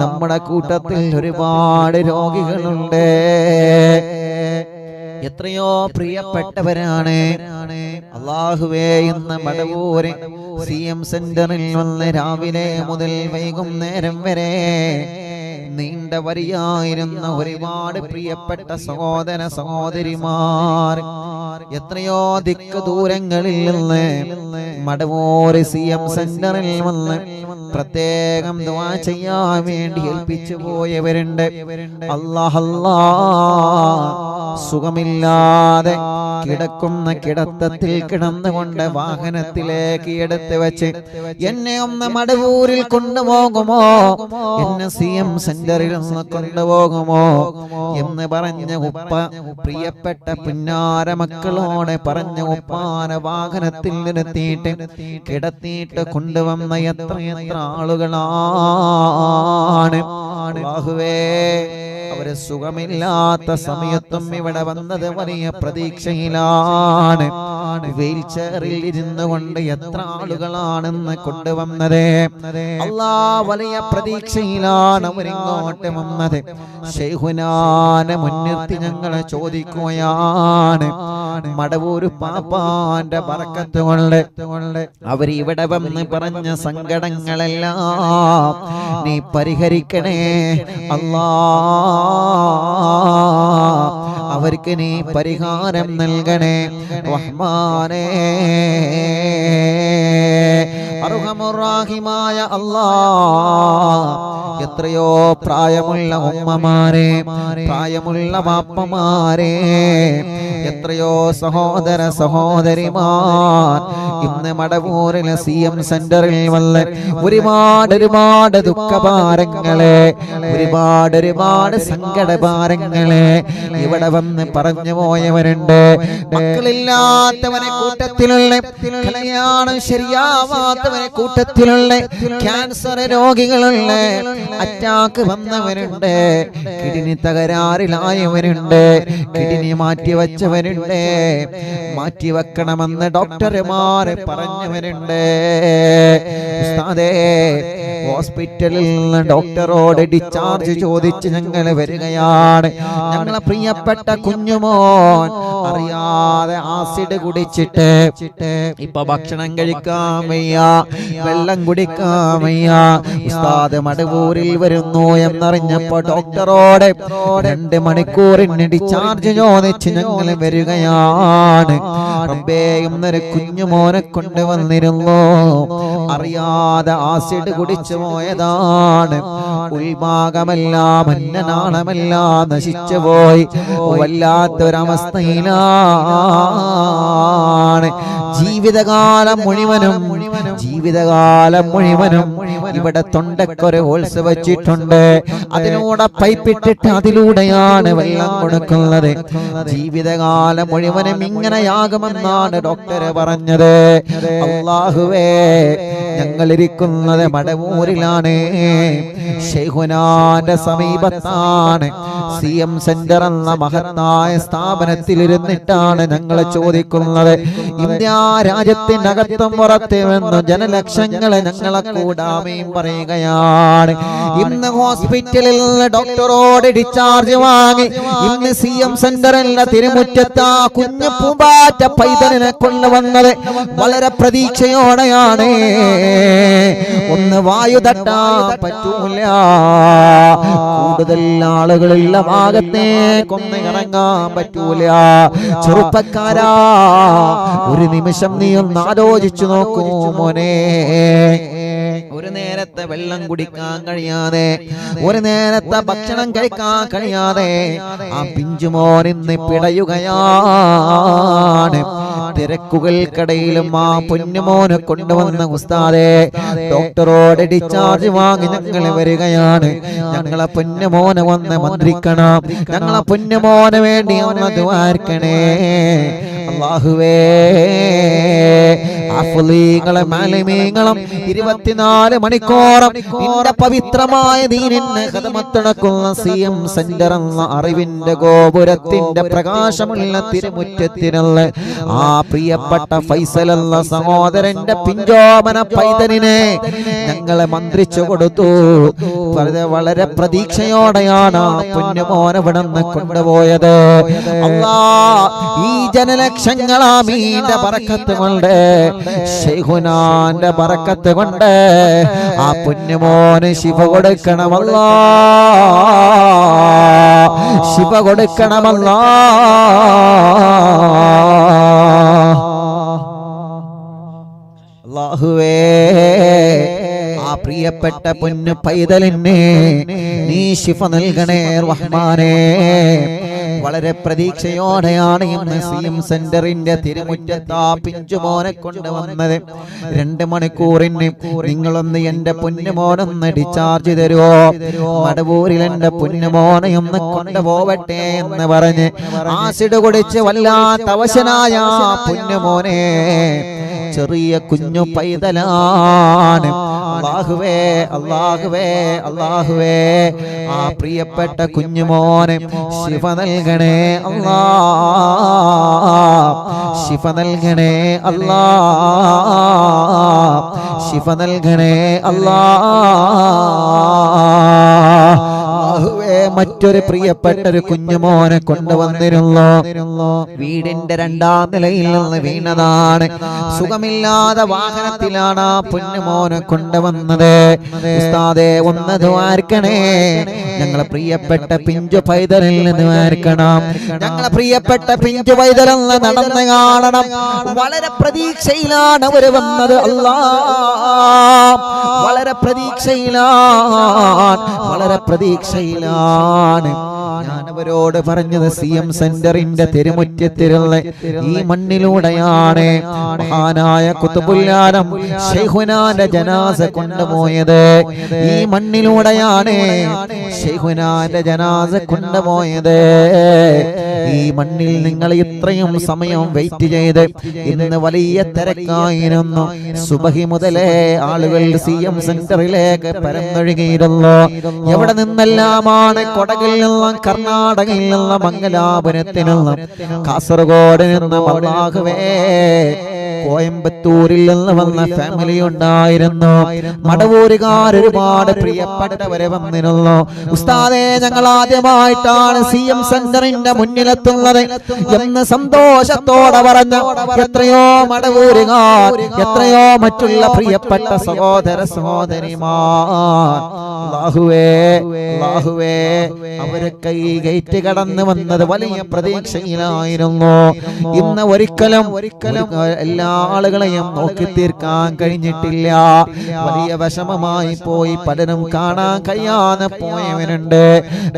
നമ്മുടെ കൂട്ടത്തിൽ ഒരുപാട് രോഗികളുണ്ട്. എത്രയോ പ്രിയപ്പെട്ടവരാണ്. അള്ളാഹുവേ ഇന്ന് മടവൂര് സി എം സെന്ററിൽ വന്ന് രാവിലെ മുതൽ വൈകുന്നേരം വരെ നീണ്ട വരിയായിരുന്ന ഒരുപാട് പ്രിയപ്പെട്ട സഹോദര സഹോദരിമാർ എത്രയോ ദിക്ക് ദൂരങ്ങളിൽ നിന്ന് മടവൂര് സി എം സെന്ററിൽ വന്ന് പ്രത്യേകം ദുആ ചെയ്യാൻ വേണ്ടി ഏൽപ്പിച്ചു പോയവരുണ്ട്. അള്ളാഹല്ലാ സുഖമില്ലാതെ കിടക്കുന്ന കിടത്തത്തിൽ കിടന്നുകൊണ്ട് വാഹനത്തിലേക്ക് എടുത്ത് വെച്ച് എന്നെ ഒന്ന് മടവൂരിൽ കൊണ്ടുപോകുമോ? എന്നെ സി എം ഒന്ന് കൊണ്ടുപോകുമോ എന്ന് പറഞ്ഞ ഉപ്പ പ്രിയപ്പെട്ട പിന്നാര മക്കളോട് പറഞ്ഞ ഉപ്പാന വാഹനത്തിൽ നിർത്തിയിട്ട് കിടത്തിയിട്ട് കൊണ്ടുവന്ന എത്ര എത്ര ആളുകളാണ്. അല്ലാഹുവേ അവർ സുഖമില്ലാത്ത സമയത്തും ഇവിടെ വന്നത് വലിയ പ്രതീക്ഷയിലാണ്. വീൽ ചെയറിൽ ഇരുന്നു കൊണ്ട് എത്ര ആളുകളാണെന്ന് കൊണ്ടുവന്നത്. അല്ലാ വലിയ പ്രതീക്ഷയിലാണ് അവരിങ്ങോട്ട് വന്നത്. ഷെയ്ഹുനാനെ മുൻനിർത്തി ഞങ്ങളെ ചോദിക്കുകയാണ്. മടവൂര് പാപ്പാന്റെ പറക്കത്ത് കൊണ്ട് അവർ ഇവിടെ വന്ന് പറഞ്ഞ സങ്കടങ്ങളെല്ലാം നീ പരിഹരിക്കണേ. അല്ലാ. അവർക്ക് നീ പരിഹാരം നൽകണേ. റഹ്മാനേ. അർഹമുറാഹിമായ അല്ലാ എത്രയോ പ്രായമുള്ള ഉമ്മമാരെ പ്രായമുള്ള വാപ്പമാരെ എത്രയോ സഹോദര സഹോദരിമാർ. ഇന്ന് മടവൂരിലെ സി എം സെന്ററിൽ വന്ന് ഒരുപാട് ഒരുപാട് ദുഃഖഭാരങ്ങളെ ഒരുപാട് ഒരുപാട് സങ്കടഭാരങ്ങളെ ഇവിടെ വന്ന് പറഞ്ഞു പോയവരുണ്ട്. മക്കളില്ലാത്തവനെ കൂട്ടത്തിലുള്ള കല്യാണം ശരിയാവാത്തവനെ കൂട്ടത്തിലുള്ള ക്യാൻസർ രോഗികളുള്ള അറ്റാക്ക് വന്നവരുണ്ട്. കിഡ്നി തകരാറിലായവരുണ്ട്. കിഡ്നി മാറ്റി വെച്ചവരുണ്ട് മാറ്റി വെക്കണമെന്ന് ഡോക്ടർമാർ പറഞ്ഞവരുണ്ട്. ഉസ്താദേ ഹോസ്പിറ്റലിൽ നിന്ന് ഡോക്ടറോട് ഡിസ്ചാർജ് ചോദിച്ച് ഞങ്ങൾ വരികയാണ്. ഞങ്ങളെ പ്രിയപ്പെട്ട കുഞ്ഞുമോൻ അറിയാതെ ആസിഡ് കുടിച്ചിട്ട് ഇപ്പൊ ഭക്ഷണം കഴിക്കാമയ്യ വെള്ളം കുടിക്കാമയ്യ ഉസ്താദ് മടവൂരിൽ വരുന്നു എന്നറിഞ്ഞപ്പോ ഡോക്ടറോട് രണ്ട് മണിക്കൂറിന് ഡിസ്ചാർജ് ചോദിച്ച് ഞങ്ങൾ വരികയാണ്. അമ്പേയും കുഞ്ഞുമോനെ കൊണ്ടുവന്നിരുന്നു. അറിയാതെ ആസിഡ് കുടിച്ചു പോയതാണ്. ഉൾഭാഗമല്ല മന്നനാണമല്ല നശിച്ചു പോയി. വല്ലാത്തൊരവസ്ഥയിലാണ്. ജീവിതകാലം മുഴുവനും ജീവിതകാലം മുഴുവനും ഇവിടെ തൊണ്ടക്കൊരു ഹോൾസ് വെച്ചിട്ടുണ്ട്. അതിലൂടെ പൈപ്പിട്ടിട്ട് അതിലൂടെയാണ് വെള്ളം കൊടുക്കുന്നത്. ജീവിതകാലം മുഴുവനും ഇങ്ങനെയാകുമെന്നാണ് ഡോക്ടർ പറഞ്ഞത്. അള്ളാഹുവേ ഞങ്ങൾ ഇരിക്കുന്നത് മടവൂരിലാണ്. ഷെഹുനാന്റെ സമീപത്താണ്. സി എം സെന്റർ എന്ന മഹത്തായ സ്ഥാപനത്തിലിരുന്നിട്ടാണ് ഞങ്ങൾ ചോദിക്കുന്നത്. ഇന്ത്യ രാജ്യത്തിനകത്തും പുറത്തുമെന്ന് ജനലക്ഷങ്ങളെ ഞങ്ങളെ കൂടാമയും പറയുകയാണ്. ഇന്ന് ഹോസ്പിറ്റലിൽ ഡോക്ടറോട് ഡിസ്ചാർജ് വാങ്ങി. ഇന്ന് സി എം സെന്ററിലെ തിരുമുറ്റത്ത് ആ കുഞ്ഞു പൂമ്പാറ്റ പൈതലിനെ കൊണ്ടുവന്നത് വളരെ പ്രതീക്ഷയോടെയാണ്. ഒന്ന് വായു തട്ടാൻ പറ്റൂല. കൂടുതൽ ആളുകളുള്ള ഭാഗത്തേക്കൊന്ന് ഇറങ്ങാൻ പറ്റൂല. ചെറുപ്പക്കാരാ. ഒരു നിമിഷം നീ ഒന്ന് ആലോചിച്ചു നോക്കൂ മോനെ. ഒരു നേരത്തെ വെള്ളം കുടിക്കാൻ കഴിയാതെ ഒരു നേരത്തെ ഭക്ഷണം കഴിക്കാൻ കഴിയാതെ ആ പിഞ്ചുമോൻ ഇന്ന് പിടയുകയാണ്. തിരക്കുകൾക്കിടയിലും ആ പൊന്നുമോനെ കൊണ്ടുവന്ന ഉസ്താദെ ഡോക്ടറോട് ഡിസ്ചാർജ് വാങ്ങി ഞങ്ങൾ വരികയാണ്. ഞങ്ങളെ പൊന്നുമോനെ വന്ന് മന്ത്രിക്കണം ഞങ്ങളെ പൊന്നുമോനെ വേണ്ടി ഒന്ന് ദ്വാർക്കണേ അള്ളാഹുവേ അഫ്ലീങ്ങളും അലിമീങ്ങളും ഇരുപത്തിനാല് മണിക്കൂറും നിന്റെ പവിത്രമായ ദീനിന് കഥമത്തിണക്കുന്ന സി എം സെന്റർ എന്ന അറിവിന്റെ ഗോപുരത്തിന്റെ പ്രകാശമുള്ള തിരുമുറ്റത്തിനുള്ള ആ പ്രിയപ്പെട്ട ഫൈസൽ എന്ന സഹോദരന്റെ പിഞ്ചോമന പൈതലിനെ ഞങ്ങളെ മന്ത്രിച്ചു കൊടുത്തു. വളരെ പ്രതീക്ഷയോടെയാണ് നിന്ന് കൊണ്ടുപോയത്. അല്ലാ ഈ ജനലക്ഷങ്ങളാമീന്റെ പറക്കത്ത് കൊണ്ട് ശൈഹുനാന്റെ പറക്കത്ത് കൊണ്ട് ആ പുന്നുമോന് ശിവ കൊടുക്കണമല്ല. ശിവ കൊടുക്കണമല്ല. അല്ലാഹുവേ. പ്രിയപ്പെട്ട പൊന്നു പൈതലിനെ നീ ശിഫ നൽകണേ റഹ്മാനേ. വളരെ പ്രതീക്ഷയോടെയാണ് ഇന്ന് സി എം സെന്ററിന്റെ തിരുമുറ്റത്ത് ആ പിഞ്ചുമോനെ കൊണ്ടുവന്നത് രണ്ട് മണിക്കൂറിന് നിങ്ങളൊന്ന് എന്റെ പൊന്നുമോനൊന്ന് ഡിസ്ചാർജ് തരുമോ മടവൂരിൽ എന്റെ പൊന്നുമോനെ ഒന്ന് കൊണ്ടുപോവട്ടെ എന്ന് പറഞ്ഞ് ആസിഡ് കുടിച്ച് വല്ലാത്ത അവശനായ ആ പൊന്നുമോനെ ചെറിയ കുഞ്ഞു പൈതലാണ്. അള്ളാഹുവേ അള്ളാഹുവേ അള്ളാഹുവേ. ആ പ്രിയപ്പെട്ട കുഞ്ഞുമോന് ശിവ നൽകണേ അള്ളാ. ശിഫ നൽകണേ അല്ലാ ശിഫ നൽകണേ അല്ലാ അല്ലാഹുവേ മറ്റൊരു പ്രിയപ്പെട്ട ഒരു കുഞ്ഞുമോനെ കൊണ്ടുവന്നിരുന്നു. വീടിന്റെ രണ്ടാം നിലയിൽ നിന്ന് വീണതാണ്. സുഖമില്ലാതെ വാഹനത്തിലാണ് ആ പൊന്നുമോനെ കൊണ്ടുവന്നത്. ഉസ്താദെ ഒന്ന് ദ്വാർക്കണേ ഞങ്ങളെ പ്രിയപ്പെട്ട പിഞ്ചു പൈതലിൽ നിന്ന് വാർക്കണം ഞങ്ങളെ പ്രിയപ്പെട്ട പിഞ്ചു പൈതലിൽ നിന്ന് നടന്ന് കാണണം. വളരെ പ്രതീക്ഷയിലാണ് അവർ വന്നത്. അല്ലാ. വളരെ പ്രതീക്ഷയിലാണ്. വളരെ പ്രതീക്ഷയിലാണ്. ഞാൻ ഞാനവരോട് പറഞ്ഞത് സി എം സെന്ററിന്റെ തെരുമുറ്റത്തിലുള്ള ഈ മണ്ണിലൂടെയാണ് മഹാനായ കുത്തുപുല്ലാരം ജനാസ കൊണ്ടുപോയത്. ഈ മണ്ണിലൂടെയാണ് ഷെയ്ഖുനാന്റെ ജനാസ കൊണ്ടുപോയത്. ഈ മണ്ണിൽ നിങ്ങൾ ഇത്രയും സമയം വെയിറ്റ് ചെയ്ത് ഇന്ന് വലിയ തിരക്കായിരുന്നു. സുബഹി മുതലേ ആളുകൾ സി എം സെന്ററിലേക്ക് പരന്നൊഴുകിയിരുന്നു. എവിടെ നിന്നെല്ലാമാണ് കൊടകിൽ നിന്നും കർണാടകയിൽ നിന്നും മംഗലാപുരത്തിൽ നിന്നും കാസർഗോഡ് നിന്നും കോയമ്പത്തൂരിൽ നിന്ന് വന്ന ഫാമിലി ഉണ്ടായിരുന്നു. മടവൂരുകാർ ഒരുപാട് പ്രിയപ്പെട്ടവരെ വന്നിരുന്നു. ഉസ്താദെ ഞങ്ങൾ ആദ്യമായിട്ടാണ് സി എം സെന്ററിന്റെ മുന്നിലെത്തുന്നത് എന്ന് സന്തോഷത്തോടെ പറഞ്ഞു എത്രയോ മടവൂരുകാർ എത്രയോ മറ്റുള്ള പ്രിയപ്പെട്ട സഹോദര സഹോദരിമാർ. അല്ലാഹുവേ അല്ലാഹുവേ അവരൊക്കെ കൈ ഗേറ്റ് കടന്നു വന്നത് വലിയ പ്രതീക്ഷയിലായിരുന്നു. ഇന്ന് ഒരിക്കലും ഒരിക്കലും എല്ലാ ആളുകളെയും നോക്കി തീർക്കാൻ കഴിഞ്ഞിട്ടില്ല. വലിയ വിഷമമായി പോയി പലരും കാണാൻ കഴിയാതെ പോയവനുണ്ട്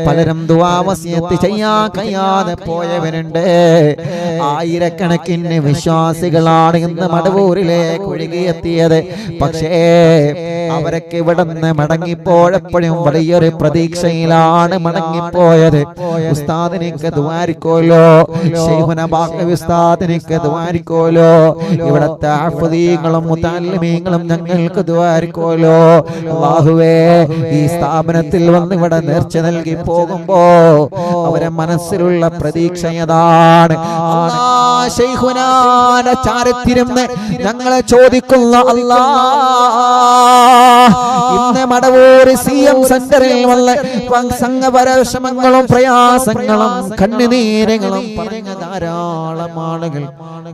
പലരും ദുവാവസ്യത്ത് ചെയ്യാൻ കഴിയാതെ പോയവനുണ്ട് ആയിരക്കണക്കിന് വിശ്വാസികളാണ് ഇന്ന് മടവൂരിലേക്ക് ഒഴുകിയെത്തിയത്. പക്ഷേ അവരൊക്കെ ഇവിടെ നിന്ന് മടങ്ങിപ്പോഴപ്പോഴും വലിയൊരു പ്രതീക്ഷയിലാണ് മടങ്ങിപ്പോയത്. ഉസ്താദിനേക്ക് ദ്വാരിക്കോലോ. ഉസ്താദിനേക്ക് ദ്വാരിക്കോലോ. ഇവിടത്തെ അഫുദീങ്ങളും മുത്താലിമീങ്ങളും ഞങ്ങൾക്ക് ദ്വാരിക്കോലോ. ബാഹുവേ ഈ സ്ഥാപനത്തിൽ വന്ന് ഇവിടെ നേർച്ച നൽകി പോകുമ്പോ അവരെ മനസ്സിലുള്ള പ്രതീക്ഷ ഏതാണ്? ചാരത്തിരുന്ന് ഞങ്ങളെ ചോദിക്കുന്ന അല്ലാ ഇന്ന് മടവൂര് സി എം സെന്ററിൽ വന്ന് സംഘപരശ്രമങ്ങളും പ്രയാസങ്ങളും കണ്ണുനീരങ്ങളും പറഞ്ഞ ധാരാളം ആളുകൾ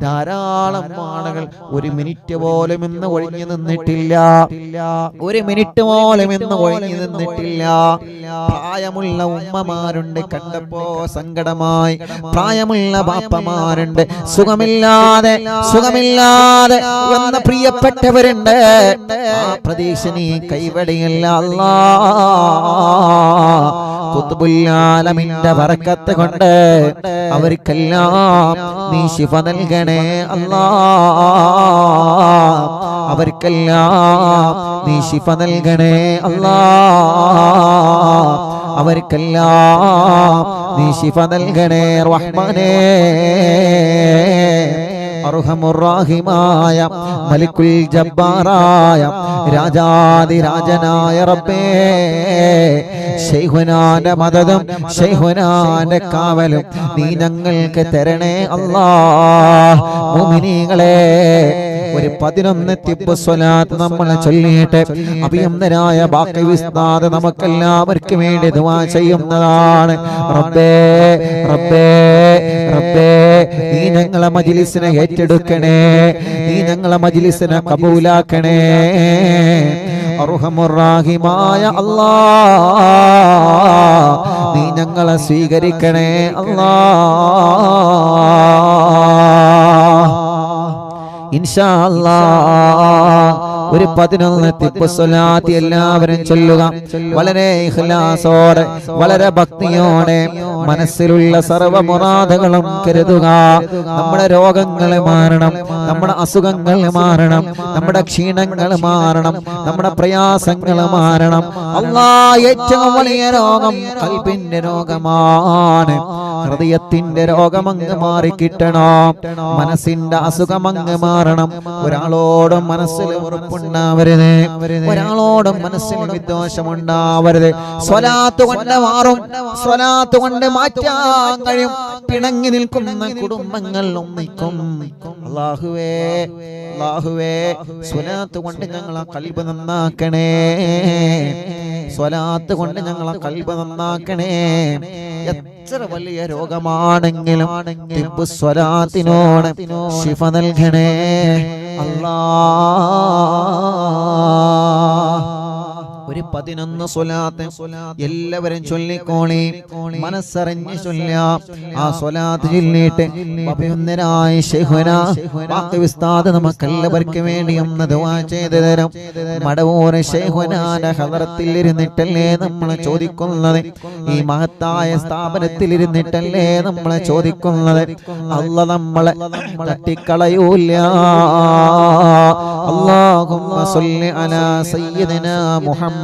ധാരാളം ആളുകൾ ഒരു മിനിറ്റ് പോലും ഇന്ന് ഒഴിഞ്ഞു നിന്നിട്ടില്ല. ഒരു മിനിറ്റ് പോലും ഇന്ന് ഒഴിഞ്ഞു നിന്നിട്ടില്ല. പ്രായമുള്ള ഉമ്മമാരുണ്ട് കണ്ടപ്പോ സങ്കടമായി. പ്രായമുള്ള ബാപ്പമാരുണ്ട് സുഖമില്ലാതെ സുഖമില്ലാതെ വന്ന പ്രിയപ്പെട്ടവരുണ്ട്. ആ പ്രതീക്ഷ കൈവടിയല്ല അല്ലാ. വറക്കത്ത് കൊണ്ട് അവർക്കെല്ലാം നീ ശിഫ നൽകണേ അല്ലാ. അവർക്കെല്ലാം നീ ശിഫ നൽകണേ അല്ലാ. അവർക്കെല്ലാം നീ ശിഫ നൽകണേ റഹ്മാനേ. അർഹമുറാഹിമായ മലിക്കുൽ ജബ്ബാറായ രാജാതിരാജനായ റബ്ബേ. ശൈഹുനാന്റെ മതതും ശൈഹുനാന്റെ കാവലും നീ ഞങ്ങൾക്ക് തരണേ അല്ലാ. ഒരു പതിനൊന്ന് തിപ്പ് സ്വലാത്ത് നമ്മൾ ചൊല്ലിയിട്ട് അഭിയന്തരായ ബാക്കി വിസ്താദ് നമുക്കെല്ലാവർക്കും വേണ്ടി ദുവാ ചെയ്യുന്നതാണ്. റബ്ബേ റബ്ബേ റബ്ബേ നീ ഞങ്ങളെ മജിലിസിനെ ഏറ്റെടുക്കണേ. നീ ഞങ്ങളെ മജിലിസിനെ കബൂലാക്കണേ. അർഹമുറാഹിമായ അല്ലാ. നീ ഞങ്ങളെ സ്വീകരിക്കണേ അല്ലാ. ഇൻഷാ അല്ലാ. ഒരു പതിനൊന്ന് തിപ്പുസ്വലാത്തി എല്ലാവരും ചൊല്ലുക. വളരെ ഇഹ്ലാസോടെ വളരെ ഭക്തിയോടെ മനസ്സിലുള്ള സർവ മുറാദകളും കരുതുക. നമ്മുടെ രോഗങ്ങൾ മാറണം നമ്മുടെ അസുഖങ്ങൾ മാറണം നമ്മുടെ ക്ഷീണങ്ങൾ മാറണം നമ്മുടെ പ്രയാസങ്ങൾ മാറണം. അള്ളാ ഏറ്റവും വലിയ രോഗം കൽപ്പിന്റെ രോഗമാണ്. ഹൃദയത്തിന്റെ രോഗമങ്ങ് മാറിക്കിട്ടണം. മനസ്സിന്റെ അസുഖമങ്ങ് മാറണം. ഒരാളോടും മനസ്സിൽ ഉറപ്പുണ്ടാവരുത് ഒരാളോടും മനസ്സിൽ വിദ്വേഷമുണ്ടാവരുത്. സ്വലാത്ത് കൊണ്ട് മാറും. സ്വലാത്ത് കൊണ്ട് മാറ്റാൻ കഴിയും. പിണങ്ങി നിൽക്കുന്ന കുടുംബങ്ങൾ ഒന്നിക്കും. അള്ളാഹുവേ അള്ളാഹുവേ സ്വലാത്ത് കൊണ്ട് ഞങ്ങളെ കൽബ് നന്നാക്കണേ. സ്വലാത്ത് കൊണ്ട് ഞങ്ങളെ കൽബ് നന്നാക്കണേ. എത്ര വലിയ രോഗമാണെങ്കിലും ആണെങ്കിലും സ്വലാത്തിനോട് ശിഫ നൽകണേ. अ ഒരു പതിനൊന്ന് സ്വലാത്ത് എല്ലാവരും ചൊല്ലിക്കോളി. മനസ്സറിഞ്ഞ് ചൊല്ല ആ സ്വലാത്ത് ചൊല്ലിയിട്ട് അഭിനന്ദനായ ശെഹുന. വിസ്താദ് നമുക്കെല്ലാവർക്കും വേണ്ടി ഒന്ന് ദുവാ ചെയ്തു തരും. മടവൂർ ശെഹുനാന ഹദറത്തിൽ ഇരുന്നിട്ടല്ലേ നമ്മൾ ചോദിക്കുന്നത്? ഈ മഹത്തായ സ്ഥാപനത്തിൽ ഇരുന്നിട്ടല്ലേ നമ്മൾ ചോദിക്കുന്നത്? അല്ല നമ്മളെ തട്ടിക്കളയൂല്ല. അള്ളാഹുമ്മ സല്ലി അലാ സയ്യിദനാ മുഹമ്മദ്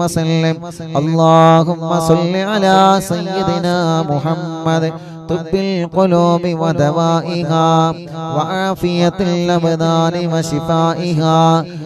وسلم اللهم صل على سيدنا محمد طب القلوب ودوائها وعافية الأبدان وشفائها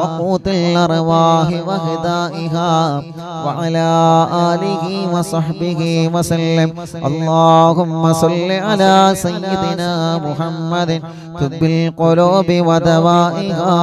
وقوت الأرواح وغذائها وعلى آله وصحبه وسلم اللهم صل على سيدنا محمد طب القلوب ودوائها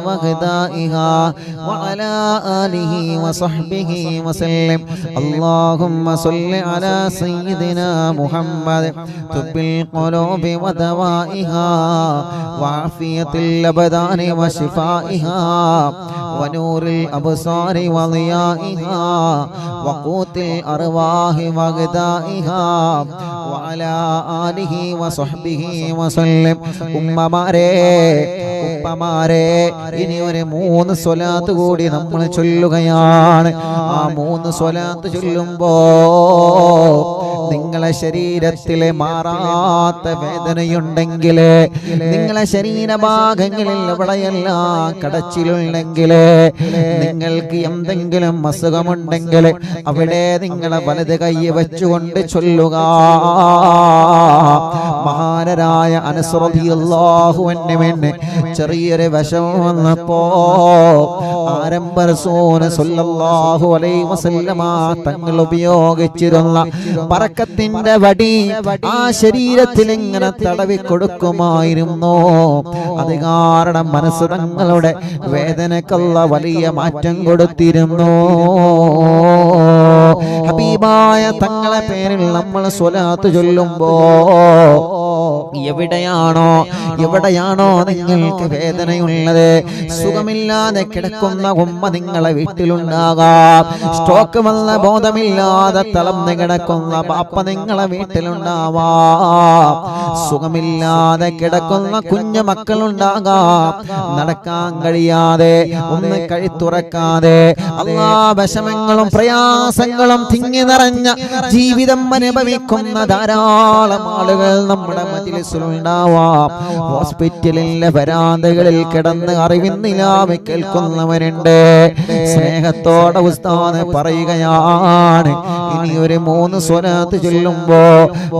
وغذائها وعلى آله وصحبه وسلم اللهم صل على سيدنا محمد طب القلوب ودوائها وعافية الأبدان وشفائها ونور الأبصار وضيائها وقوت الأرواح وغذائها وعلى آله وصحبه وسلم ഉമ്മമാരെ ഉപ്പമാരെ ഇനി ഒരു മൂന്ന് സ്വലാത്ത് കൂടി നമ്മൾ ചൊല്ലുകയാണ്. ആ മൂന്ന് സ്വലാത്ത് ചൊല്ലുമ്പോ നിങ്ങളെ ശരീരത്തിലെ മാറാത്ത വേദനയുണ്ടെങ്കിൽ നിങ്ങളെ ശരീരഭാഗങ്ങളിൽ എവിടെയെല്ലാം കടച്ചിലുണ്ടെങ്കിൽ നിങ്ങൾക്ക് എന്തെങ്കിലും അസുഖമുണ്ടെങ്കിൽ അവിടെ നിങ്ങളെ വലത് കൈ വെച്ചുകൊണ്ട് ചൊല്ലുക. മഹാനരായ അനുസ്രതിയല്ലാഹുവിന് വേണ്ടി ചെറിയൊരു വിഷമം വന്നപ്പോ ആരംഭ തങ്ങൾ ഉപയോഗിച്ചിരുന്ന പറക്കത്തിന്റെ വടി ആ ശരീരത്തിൽ ഇങ്ങനെ തടവി കൊടുക്കുമായിരുന്നു അത് കാരണം മനസ്സ് തങ്ങളുടെ വേദനക്കുള്ള വലിയ മാറ്റം കൊടുത്തിരുന്നു? ഹബീബായ തങ്ങളെ പേരിൽ നമ്മൾ സ്വലാത്ത് ചൊല്ലുമ്പോ എവിടെയാണോ എവിടെയാണോ നിങ്ങൾക്ക് വേദനയുള്ളത് സുഖമില്ലാതെ കിടക്കുന്ന ഉമ്മ നിങ്ങളെ വീട്ടിലുണ്ടാകാം. സ്ട്രോക്ക് വന്ന ബോധമില്ലാതെ തളർന്ന് കിടക്കുന്ന പാപ്പ നിങ്ങളെ വീട്ടിലുണ്ടാവാം. സുഖമില്ലാതെ കിടക്കുന്ന കുഞ്ഞു മക്കളുണ്ടാകാം. നടക്കാൻ കഴിയാതെ ഒന്ന് കഴുത്തുറക്കാതെ എല്ലാ വിഷമങ്ങളും പ്രയാസങ്ങളും തിങ്ങി നിറഞ്ഞ ജീവിതം അനുഭവിക്കുന്ന ധാരാളം ആളുകൾ നമ്മുടെ മജിലിസിലുണ്ടാവാം. ഹോസ്പിറ്റലിലെ വരാന്തകളിൽ കിടന്ന് അറിവിന്നിലാവ് കേൾക്കുന്നവരുണ്ട്. സ്നേഹത്തോടെ ഉസ്താദ് പറയുകയാണ്. ഇനി ഒരു മൂന്ന് സ്വലാത്ത് ചൊല്ലുമ്പോ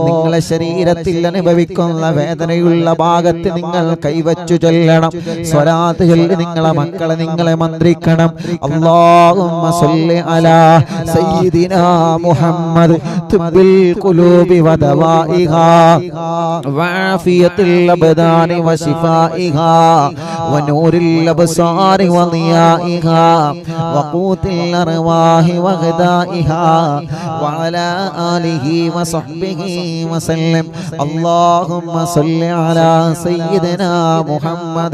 നിങ്ങളെ ശരീരത്തിൽ അനുഭവിക്കുന്ന വേദനയുള്ള ഭാഗത്ത് നിങ്ങൾ കൈവച്ചു ചൊല്ലണം. സ്വരാത്ത് ചൊല്ലി നിങ്ങളെ മക്കളെ നിങ്ങളെ മന്ത്രിക്കണം. അല്ലാഹുമ്മ സല്ലി അലാ സയ്യിദിനാ മുഹമ്മദ് തുബ്ബിൽ ഖുലൂബി വദവാഇഹാ وعافية الأبدان وشفائها ونور الأبصار وضيائها وقوت الأرواح وغذائها وعلى آله وصحبه وسلم اللهم صل على سيدنا محمد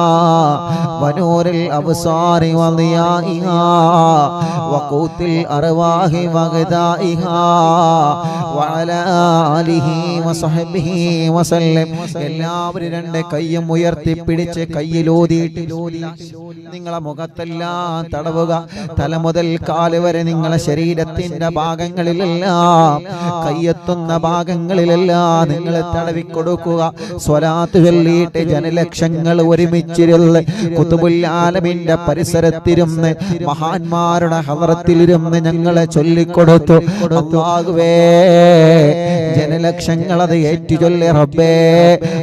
വനൂരിൽ അവസാരി വലിയായിഹ വക്കൂത്തിൽ അർവാഹി വഗദായിഹ വഅലാ ആലിഹി വസഹബിഹി വസല്ലം. എല്ലാവരും രണ്ട് കൈയും ഉയർത്തി പിടിച്ച് കയ്യിലോതിയിട്ട് നിങ്ങളെ മുഖത്തെല്ലാം തടവുക. തല മുതൽ കാൽ വരെ നിങ്ങളെ ശരീരത്തിന്റെ ഭാഗങ്ങളിലെല്ലാം കയ്യെത്തുന്ന ഭാഗങ്ങളിലെല്ലാം നിങ്ങളെ തടവിക്കൊടുക്കുക. സ്വലാത്ത് ചൊല്ലിയിട്ട് ജനലക്ഷങ്ങൾ ഒരുമിച്ച് കുത്തുബുല്ലാലമിന്റെ പരിസരത്തിരുന്ന് മഹാന്മാരുടെ ഹവറത്തിലിരുന്ന് ഞങ്ങളെ ചൊല്ലിക്കൊടുത്തു. കൊടുത്താകുവേ ജനലക്ഷങ്ങൾ അത് ഏറ്റു ചൊല്ലി റബ്ബേ.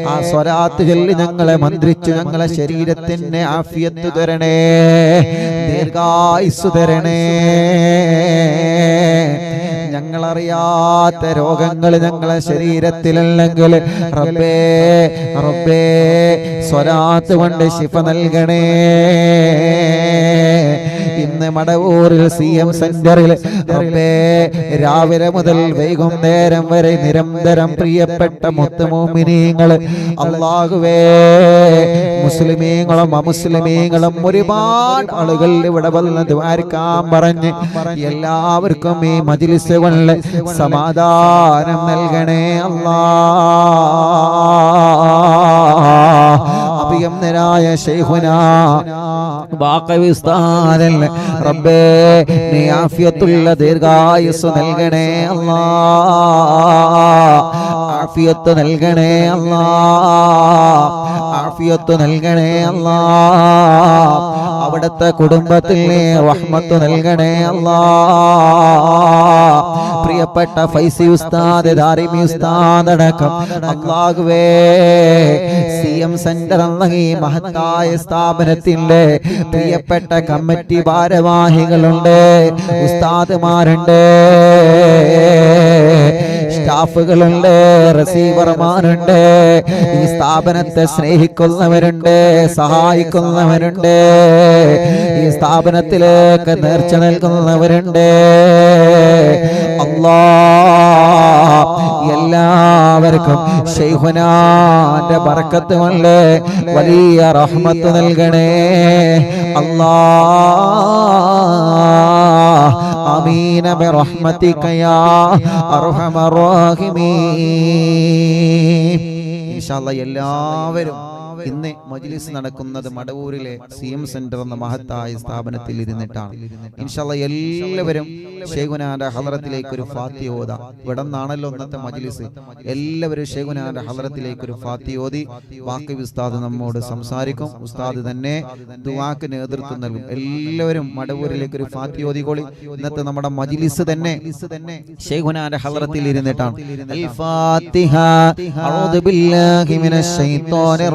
ആ സ്വരാത്ത് ചൊല്ലി ഞങ്ങളെ മന്ത്രിച്ചു ഞങ്ങളെ ശരീരത്തിന് ആഫിയത്ത് തരണേ. ദീർഘായുസ് തരണേ. ഞങ്ങളറിയാത്ത രോഗങ്ങൾ ഞങ്ങളെ ശരീരത്തിലല്ലെങ്കിൽ റബ്ബേ റബ്ബേ. സ്വരാത്ത് കൊണ്ട് ശിഫ നൽകണേ. ഇന്ന് മടവൂരിൽ സി എം സെന്ററിൽ രാവിലെ മുതൽ വൈകുന്നേരം വരെ നിരന്തരം പ്രിയപ്പെട്ട മുത്തുമോമിനീങ്ങൾ അള്ളാഹുവേ മുസ്ലിമീങ്ങളും അമുസ്ലിമീങ്ങളും ഒരുപാട് ആളുകൾ ഇവിടെ വന്ന് ദ്വാരിക്കാൻ പറഞ്ഞ് എല്ലാവർക്കും ഈ മജിലിസുകളിൽ സമാധാനം നൽകണേ അല്ലാ അഭിയംനരായ ശൈഖുന. ബാക്കവി ഉസ്താദല്ലേ റബ്ബേ നീ ആഫിയത്തുള്ള ദീർഘായുസ് നൽകണേ അല്ലാ. ആഫിയത്ത് നൽകണേ അല്ലാ. ആഫിയത്ത് നൽകണേ അല്ലാ. അവിടുത്തെ കുടുംബത്തിൽ റഹ്മത്ത് നൽകണേ അല്ലാ. പ്രിയപ്പെട്ട ഫൈസി ഉസ്താദ് ദാരിമി ഉസ്താദ് അടക്കം. അള്ളാഹുവേ സി എം സെന്റർ ഈ മഹത്തായ സ്ഥാപനത്തിന്റെ പ്രിയപ്പെട്ട കമ്മിറ്റി ഭാരവാഹികളുണ്ട് ഉസ്താദ്മാരുണ്ട് സ്റ്റാഫുകളുണ്ട് റിസീവർമാരുണ്ട് ഈ സ്ഥാപനത്തെ സ്നേഹിക്കുന്നവരുണ്ട് സഹായിക്കുന്നവരുണ്ട് ഈ സ്ഥാപനത്തിലേക്ക് നേർച്ച നൽകുന്നവരുണ്ട്. എല്ലാവർക്കും ശൈഹുനാന്റെ ബർക്കത്ത് കൊണ്ട് വലിയ റഹ്മത്ത് നൽകണേ. അല്ലാ അർഹമർ റഹീമീൻ. ഇൻഷാല്ലാ എല്ലാവരും ഇന്ന് മജ്ലിസ് നടക്കുന്നത് മടവൂരിലെ സി എം സെന്റർ എന്ന മഹത്തായ സ്ഥാപനത്തിൽ ഇരുന്നിട്ടാണ്. ഇൻഷാല്ല എല്ലാവരും ഷേഖുനാന്റെ ഹലറത്തിലേക്ക് ഒരു ഫാത്തി ഓത. ഇവിടെ നിന്നാണല്ലോ ഇന്നത്തെ മജ്ലിസ്. എല്ലാവരും ഷേഖുനാന്റെ ഹലറത്തിലേക്ക് ഒരു ഫാത്തി ഓതി. വാക്ക് ഉസ്താദ് നമ്മോട് സംസാരിക്കും. ഉസ്താദ് തന്നെ ദുവാക്ക് നേതൃത്വം നൽകും. എല്ലാവരും മടവൂരിലേക്ക് ഒരു ഫാത്തി ഓതിക്കോളി. ഇന്നത്തെ നമ്മുടെ മജ്ലിസ് തന്നെ ഷേഖുനാന്റെ ഹലറത്തിൽ ഇരുന്നിട്ടാണ്. ഫാത്തിഹ അഊദു ബില്ലാഹി മിനശ് ശൈത്വാനിർ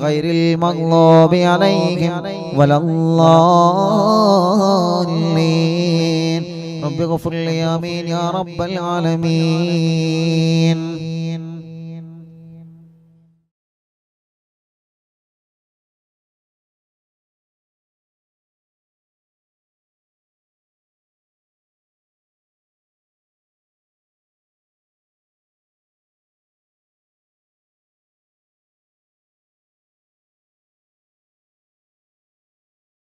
غير المغضوب عليهم ولا الضالين. رب اغفر لي آمين يا رب العالمين.